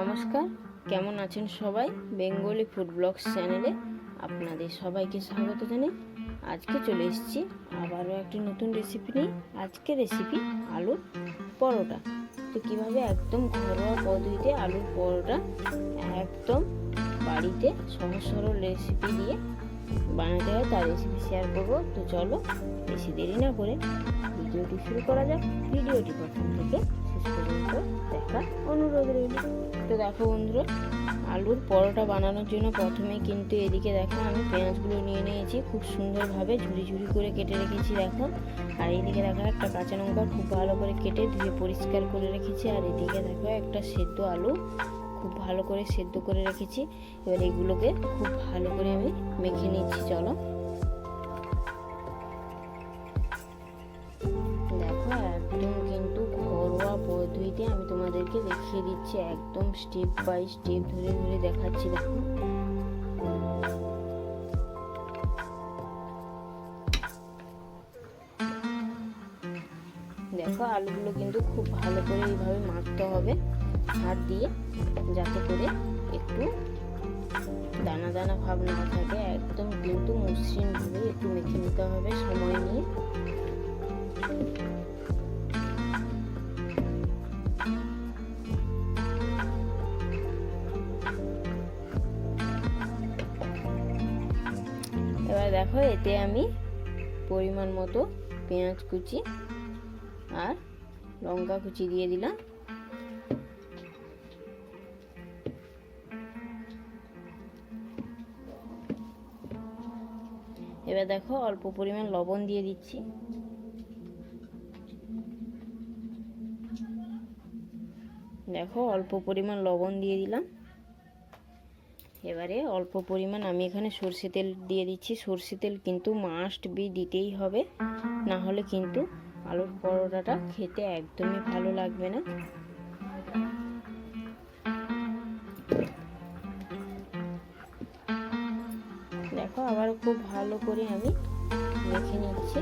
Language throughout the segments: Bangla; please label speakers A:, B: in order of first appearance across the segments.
A: নমস্কার। কেমন আছেন সবাই? বেঙ্গলি ফুড ব্লগস চ্যানেলে আপনাদের সবাইকে স্বাগত জানাই। আজকে চলে এসেছি আবারও একটি নতুন রেসিপি নিয়ে। আজকে রেসিপি আলুর পরোটা। তো কীভাবে একদম ঘরোয়া পদ্ধতিতে আলুর পরোটা একদম বাড়িতে সহজ সরল রেসিপি দিয়ে বানাতে হয়, তার রেসিপি শেয়ার করব। তো চলো বেশি দেরি না করে ভিডিওটি শুরু করা যাক। ভিডিওটি প্রথম থেকে শেষ পর্যন্ত দেখার অনুরোধ রইল। তো দেখো বন্ধুরা, আলুর পরোটা বানানোর জন্য প্রথমে কিন্তু এদিকে দেখো আমি পেঁয়াজগুলো নিয়ে নিয়েছি, খুব সুন্দরভাবে ঝুড়ি ঝুড়ি করে কেটে রেখেছি দেখো। আর এইদিকে দেখো একটা কাঁচা লঙ্কা খুব ভালো করে কেটে ধুয়ে পরিষ্কার করে রেখেছি, আর এদিকে দেখো একটা সেদ্ধ আলু খুব ভালো করে সেদ্ধ করে রেখেছি। এবার এগুলোকে খুব ভালো করে আমি মেখে নিচ্ছি, চলো। আমি তোমাদেরকে দেখিয়ে দিচ্ছি একদম স্টেপ বাই স্টেপ ধরে ধরে দেখাচ্ছি, দেখো। দেখো আলুগুলো কিন্তু খুব ভালো করে এইভাবে মারতে হবে, হাত দিয়ে, যাতে করে একটু দানা দানা ভাব না থাকে। একদম কিন্তু মসৃণভাবে একটু মেখে নিতে হবে সময় নিয়ে। দেখো, এতে আমি পরিমাণ মতো পেঁয়াজ কুচি আর লঙ্কা কুচি দিয়ে দিলাম। এবার দেখো, অল্প পরিমাণ লবণ দিয়ে দিচ্ছি। দেখো, অল্প পরিমাণ লবণ দিয়ে দিলাম। এবারে অল্প পরিমাণ আমি এখানে সর্ষে তেল দিয়ে দিচ্ছি। সর্ষে তেল কিন্তু মাস্ট বি দিতেই হবে। না হলে কিন্তু আলুর পরোটাটা খেতে একদমই ভালো লাগবে না। দেখো আবার খুব ভালো করে আমি মেখে নিচ্ছি।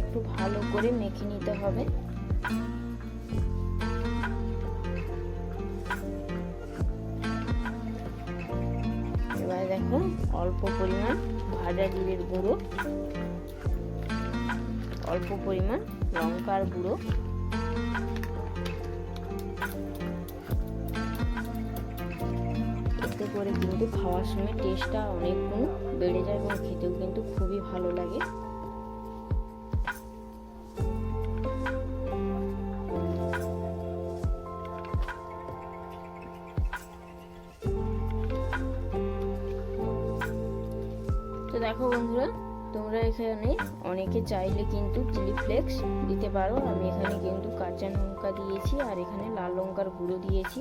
A: একটু ভালো করে মেখে নিতে হবে। অল্প পরিমাণ ভাজা জিরের গুঁড়ো, অল্প পরিমাণ লঙ্কার গুঁড়ো, এতে করে কিন্তু খাওয়ার সময় টেস্টটা অনেক গুণ বেড়ে যায় এবং খেতেও কিন্তু খুবই ভালো লাগে। দেখো বন্ধুরা, তোমরা এখানে অনেকে চাইলে কিন্তু চিলি ফ্লেক্স দিতে পারো। আমি এখানে কিন্তু কাঁচা লঙ্কা দিয়েছি আর এখানে লাল লঙ্কার গুঁড়ো দিয়েছি।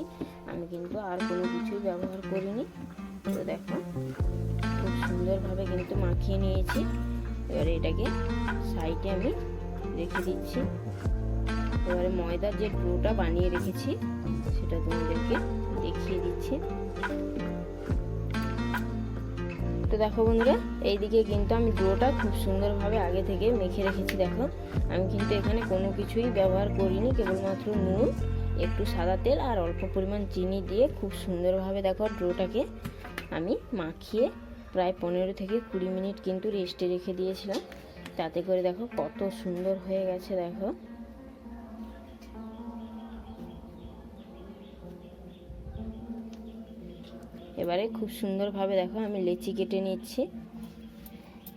A: আমি কিন্তু আর কোনো কিছুই ব্যবহার করিনি। তো দেখো, খুব সুন্দরভাবে কিন্তু মাখিয়ে নিয়েছি। এবারে এটাকে সাইডে আমি রেখে দিচ্ছি। এবারে ময়দার যে ডোটা বানিয়ে রেখেছি, সেটা তোমাদেরকে দেখিয়ে দিচ্ছি। তো দেখো বন্ধুরা। এইদিকে কিন্তু আমি ডোটা খুব সুন্দরভাবে আগে থেকে মেখে রেখেছি, দেখো। আমি কিন্তু এখানে কোনো কিছুই ব্যবহার করিনি, কেবলমাত্র নুন, একটু সাদা তেল আর অল্প পরিমাণ চিনি দিয়ে খুব সুন্দরভাবে, দেখো, ডোটাকে আমি মাখিয়ে প্রায় পনেরো থেকে কুড়ি মিনিট কিন্তু রেস্টে রেখে দিয়েছিলাম। তাতে করে দেখো কত সুন্দর হয়ে গেছে, দেখো। এবারে খুব সুন্দরভাবে দেখো আমি লেচি কেটে নিচ্ছি।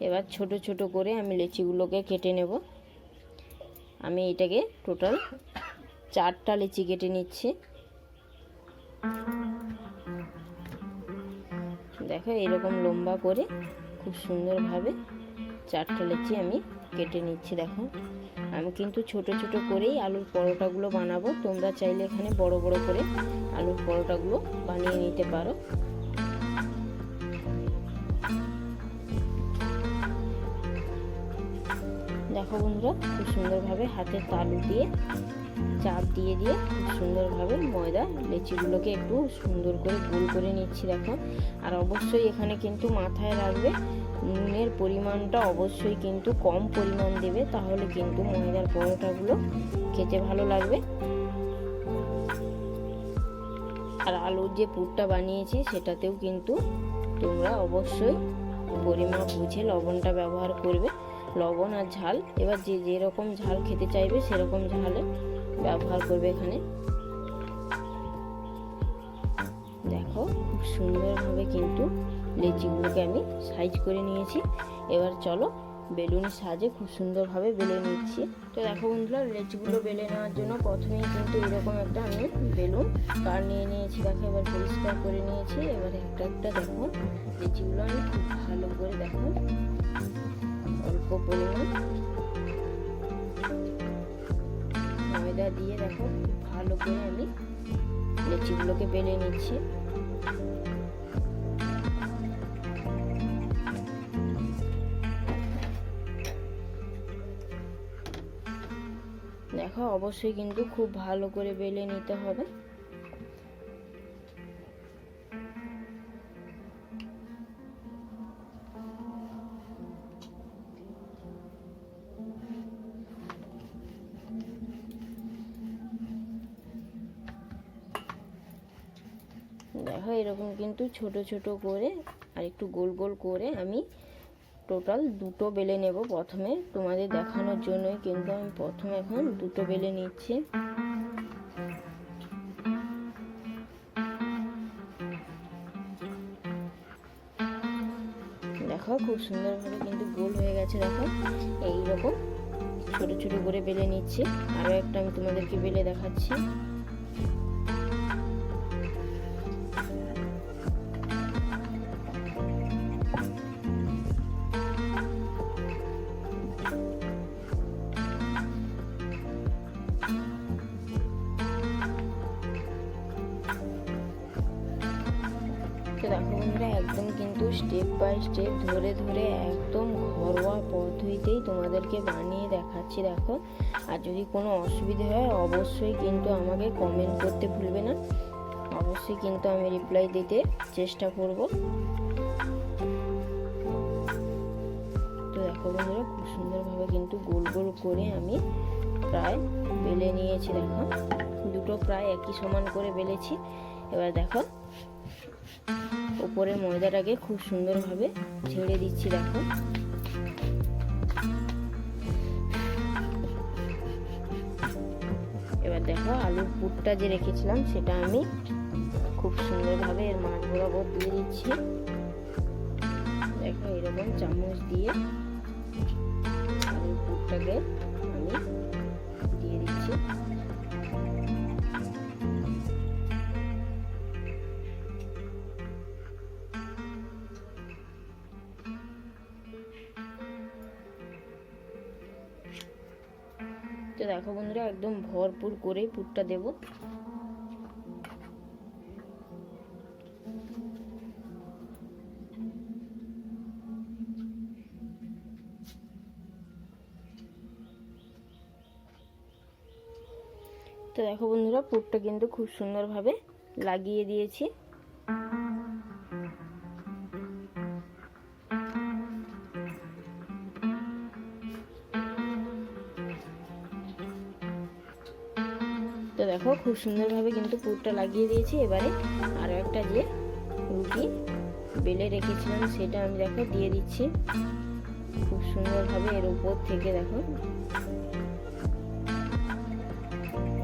A: এবার ছোট ছোট করে আমি লেচিগুলোকে কেটে নেব। আমি এটাকে টোটাল চারটা লেচি কেটে নিচ্ছি। দেখো এরকম লম্বা করে খুব সুন্দরভাবে চারটা লেচি আমি কেটে নিচ্ছি দেখো। আমি কিন্তু ছোট ছোট করেই আলুর পরোটাগুলো বানাবো। তোমরা চাইলে এখানে বড় বড় করে আলুর পরোটাগুলো বানিয়ে নিতে পারো। দেখো বন্ধুরা, খুব সুন্দরভাবে হাতের তালু দিয়ে, চাপ দিয়ে দিয়ে খুব সুন্দরভাবে ময়দা লেচিগুলোকে একটু সুন্দর করে গোল করে নিচ্ছি দেখো। আর অবশ্যই এখানে কিন্তু মাথায় রাখবে, নুনের পরিমাণটা অবশ্যই কিন্তু কম পরিমাণ দেবে, তাহলে কিন্তু ময়দার পরোটাগুলো খেতে ভালো লাগবে। আর আলুর যে পুরটা বানিয়েছি, সেটাতেও কিন্তু তোমরা অবশ্যই পরিমাপ বুঝে লবণটা ব্যবহার করবে। লবণ আর ঝাল। এবার যে যেরকম ঝাল খেতে চাইবে সেরকম ঝালে ব্যবহার করবে এখানে। দেখো, খুব সুন্দরভাবে কিন্তু লেচিগুলোকে আমি সাইজ করে নিয়েছি। এবার চলো, বেলুনের সাহায্যে খুব সুন্দরভাবে বেলে নিচ্ছি। তো দেখো বন্ধুরা, লেচিগুলো বেলে নেওয়ার জন্য প্রথমেই কিন্তু এরকম একটা আমি বেলুন কার নিয়ে নিয়েছি। দেখো, এবার পরিষ্কার করে নিয়েছি। এবার একটা একটা দেখো, লেচিগুলো আমি খুব ভালো করে দেখো। অল্প পরিমাণ ময়দা দিয়ে দেখো ভালো করে আমি লেচিগুলোকে বেলে নিচ্ছি। দেখো, অবশ্যই কিন্তু খুব ভালো করে বেলে নিতে হবে। ছোট ছোট করে আর একটু গোল গোল করে আমি টোটাল দুটো বেলে নেব প্রথমে। তোমাদের দেখানোর জন্যই কিন্তু আমি প্রথমে এখন দুটো বেলে নিচ্ছি। দেখো খুব সুন্দরভাবে কিন্তু গোল হয়ে গেছে, দেখো। এইরকম ছোট ছোট করে বেলে নিচ্ছি। আরও একটা আমি তোমাদেরকে বেলে দেখাচ্ছি। বন্ধুরা, একদম কিন্তু স্টেপ বাই স্টেপ ধরে ধরে একদম ঘরোয়া পদ্ধতিতেই তোমাদেরকে বানিয়ে দেখাচ্ছি, দেখো। আর যদি কোনো অসুবিধে হয়, অবশ্যই কিন্তু আমাকে কমেন্ট করতে ভুলবে না। অবশ্যই কিন্তু আমি রিপ্লাই দিতে চেষ্টা করব। তো দেখো বন্ধুরা, খুব সুন্দরভাবে কিন্তু গোল গোল করে আমি প্রায় বেলে নিয়েছি, দেখো। দুটো প্রায় একই সমান করে বেলেছি। এবার দেখো। উপরের ময়দাটাকে খুব সুন্দরভাবে ছেড়ে দিচ্ছি, দেখো। এবার দেখো আলুর পুরটা যে রেখেছিলাম, সেটা আমি খুব সুন্দরভাবে এর মাছ বরাবর দিয়ে দিচ্ছি। দেখো, এরকম চামচ দিয়ে আলুর পুরটাকে দেখো বন্ধুরা একদম ভরপুর করে পুরটা দেব। তো দেখো বন্ধুরা, পুরটা কিন্তু খুব সুন্দরভাবে লাগিয়ে দিয়েছি। খুব সুন্দরভাবে কিন্তু পুরটা লাগিয়ে দিয়েছি। এবারে আরও একটা যে রুটি বেলে রেখেছিলাম, সেটা আমি দেখো দিয়ে দিচ্ছি। খুব সুন্দরভাবে এর উপর থেকে দেখো।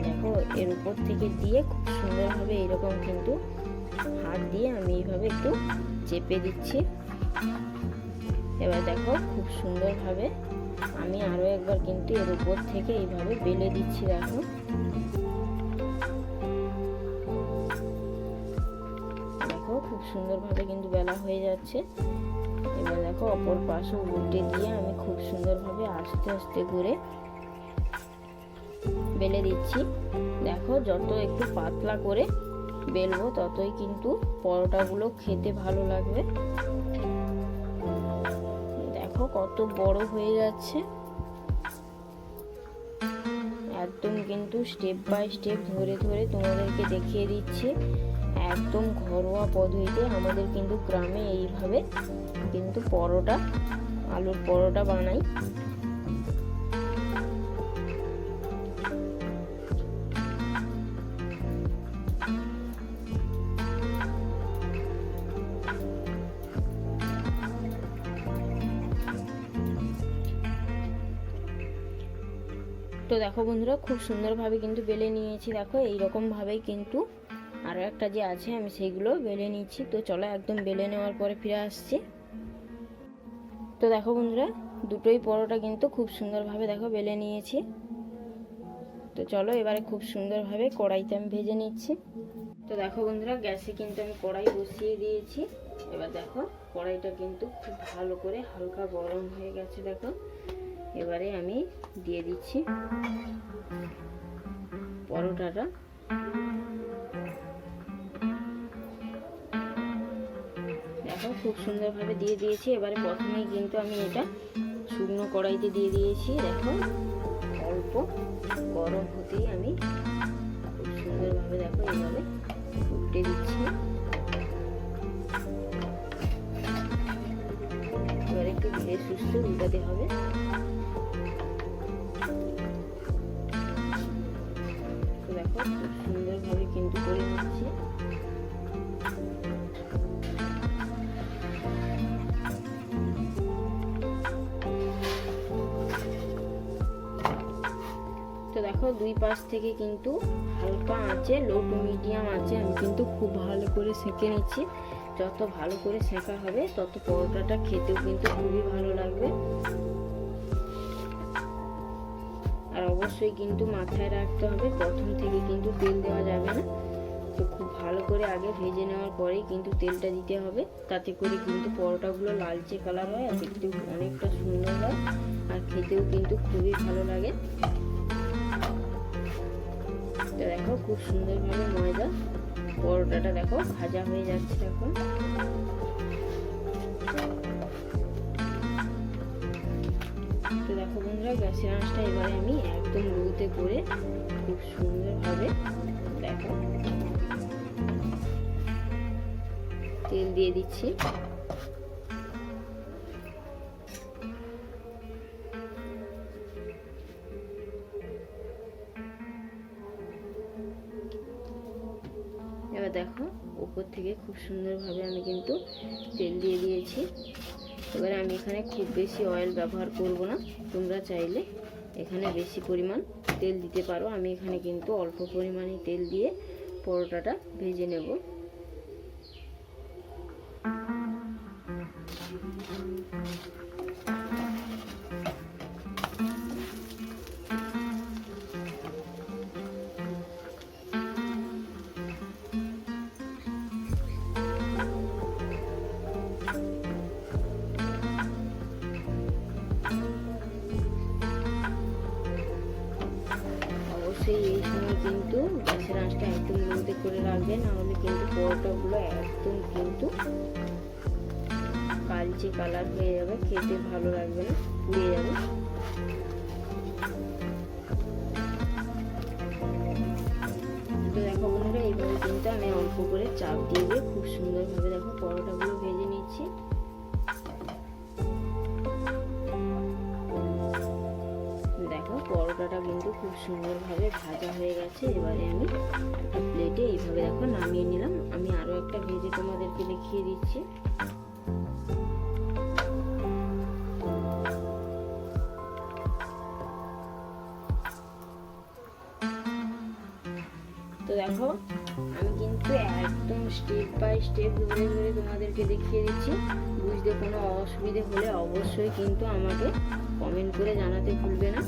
A: দেখো, এর উপর থেকে দিয়ে খুব সুন্দরভাবে এরকম কিন্তু হাত দিয়ে আমি এইভাবে একটু চেপে দিচ্ছি। এবার দেখো, খুব সুন্দরভাবে আমি আরও একবার কিন্তু এর উপর থেকে এইভাবে বেলে দিচ্ছি, দেখো। সুন্দরভাবে কিন্তু বেলা হয়ে যাচ্ছে। এবার দেখো অপর পাশে উল্টে দিয়ে আমি খুব সুন্দরভাবে আস্তে আস্তে করে বেলে দিচ্ছি। দেখো যত একটু পাতলা করে বেলবো ততই কিন্তু পরোটাগুলো খেতে ভালো লাগবে। দেখো কত বড় হয়ে যাচ্ছে। একদম কিন্তু স্টেপ বাই স্টেপ ধরে ধরে তোমাদেরকে দেখিয়ে দিচ্ছি। একদম ঘরোয়া পদ্ধতিতে আমাদের কিন্তু গ্রামে এইভাবে কিন্তু পরোটা, আলুর পরোটা বানাই। তো দেখো বন্ধুরা, খুব সুন্দরভাবে কিন্তু বেলে নিয়েছি। দেখো, এইরকমভাবেই কিন্তু আরও একটা যে আছে, আমি সেইগুলো বেলে নিচ্ছি। তো চলো একদম বেলে নেওয়ার পরে ফিরে আসছি। তো দেখো বন্ধুরা, দুটোই পরোটা কিন্তু খুব সুন্দরভাবে দেখো বেলে নিয়েছি। তো চলো এবারে খুব সুন্দরভাবে কড়াইতে আমি ভেজে নিচ্ছি। তো দেখো বন্ধুরা, গ্যাসে কিন্তু আমি কড়াই বসিয়ে দিয়েছি। এবার দেখো, কড়াইটা কিন্তু খুব ভালো করে হালকা গরম হয়ে গেছে, দেখো। এবারে আমি দিয়ে দিচ্ছি পরোটাটা। খুব সুন্দরভাবে দিয়ে দিয়েছি। এবারে প্রথমেই কিন্তু আমি এটা শুকনো কড়াইতে দিয়ে দিয়েছি। দেখো, অল্প গরম হতেই আমি খুব সুন্দরভাবে দেখো এইভাবে উল্টে দিচ্ছি। এবারে একটু ধীরে সুস্থ উল্টাতে হবে। দেখো, দুই পাশ থেকে কিন্তু হালকা আছে লো টু মিডিয়াম আছে আমি কিন্তু খুব ভালো করে সেঁকে নিচ্ছি। যত ভালো করে সেঁকা হবে, তত পরোটাটা খেতেও কিন্তু খুবই ভালো লাগবে। আর অবশ্যই কিন্তু মাথায় রাখতে হবে, প্রথম থেকে কিন্তু তেল দেওয়া যাবে না। তো খুব ভালো করে আগে ভেজে নেওয়ার পরেই কিন্তু তেলটা দিতে হবে, তাতে করে কিন্তু পরোটাগুলো লালচে কালার হয় আর দেখতেও অনেকটা সুন্দর হয়, আর খেতেও কিন্তু খুবই ভালো লাগে। দেখো, খুব সুন্দরভাবে ময়দা। পরোটাটা দেখো, ভাজা হয়ে যাচ্ছে দেখো তো দেখো বন্ধুরা, গ্যাসের আঁচটা এবারে আমি একদম লুতে করে খুব সুন্দরভাবে দেখো। তেল দিয়ে দিচ্ছি। দেখো, উপর থেকে খুব সুন্দরভাবে আমি কিন্তু তেল দিয়ে দিয়েছি। এবারে আমি এখানে খুব বেশি অয়েল ব্যবহার করব না। তোমরা চাইলে এখানে বেশি পরিমাণ তেল দিতে পারো। আমি এখানে কিন্তু অল্প পরিমাণে তেল দিয়ে পরোটাটা ভেজে নেব। আঁচটা একদম লোতে করে রাখবেন, নাহলে কিন্তু পরোটাগুলো একদম কিন্তু কালচে কালার হয়ে যাবে, খেতে ভালো লাগবে না, পুড়ে যাবে। দেখো বন্ধুরা, এইভাবে কিন্তু আমি অল্প করে চাপ দিয়ে দিয়ে খুব সুন্দরভাবে দেখো পরোটাগুলো ভেজে নিচ্ছি। খুব সুন্দরভাবে ভাজা হয়ে গেছে। এবারে আমি প্লেটে এইভাবে দেখো নামিয়ে নিলাম। আমি আরও একটা ভেজে তোমাদেরকে দেখিয়ে দিচ্ছি। তো দেখো, আমি কিন্তু একদম স্টেপ বাই স্টেপ ধরে ধরে তোমাদেরকে দেখিয়ে দিচ্ছি। বুঝতে কোনো অসুবিধে হলে অবশ্যই কিন্তু আমাকে কমেন্ট করে জানাতে ভুলবে না।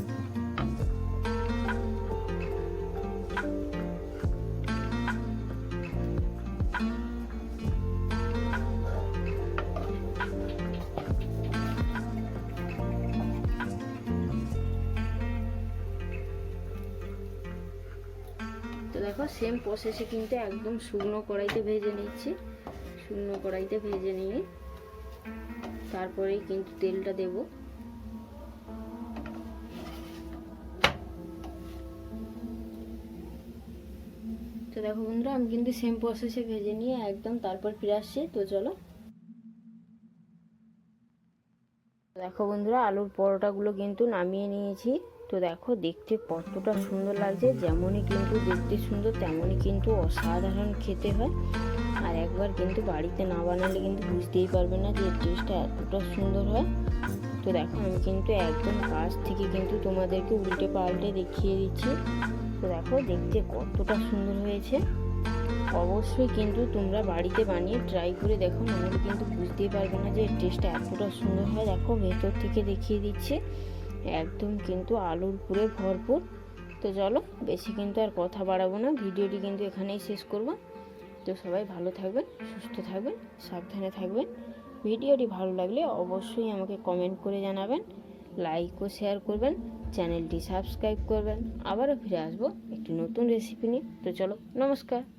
A: দেখো সেম প্রসেসে কিন্তু একদম শুকনো কড়াইতে ভেজে নিচ্ছি। শুকনো কড়াইতে ভেজে নিয়ে তারপরেই কিন্তু তেলটা দেব। তো দেখো বন্ধুরা, আমি কিন্তু সেম প্রসেসে ভেজে নিয়ে একদম তারপর ফিরে আসছি। তো চলো। দেখো বন্ধুরা, আলুর পরোটাগুলো কিন্তু নামিয়ে নিয়েছি। তো দেখো দেখতে কতটা সুন্দর লাগছে, যেমনই কিন্তু দেখতে সুন্দর, তেমনই কিন্তু অসাধারণ খেতে হয়। আর একবার কিন্তু বাড়িতে না বানালে কিন্তু বুঝতেই পারবে না যে টেস্টটা এতটা সুন্দর হয়। তো দেখো আমি কিন্তু একদম কাছ থেকে কিন্তু তোমাদেরকে উল্টে পাল্টে দেখিয়ে দিচ্ছি। তো দেখো দেখতে কতটা সুন্দর হয়েছে। অবশ্যই কিন্তু তোমরা বাড়িতে বানিয়ে ট্রাই করে দেখো নাহলে কিন্তু বুঝতেই পারবে না যে টেস্টটা এতটা সুন্দর হয়। দেখো ভেতর থেকে দেখিয়ে দিচ্ছে। একদম কিন্তু আলুর পুরে ভরপুর। তো চলো, বেশি কিন্তু আর কথা বাড়াবো না, ভিডিওটি কিন্তু এখানেই শেষ করব। তো সবাই ভালো থাকবেন, সুস্থ থাকবেন, সাবধানে থাকবেন। ভিডিওটি ভালো লাগলে অবশ্যই আমাকে কমেন্ট করে জানাবেন লাইক ও শেয়ার করবেন চ্যানেলটি সাবস্ক্রাইব করবেন। আবারও ফিরে আসব একটি নতুন রেসিপি নিয়ে। তো চলো, নমস্কার।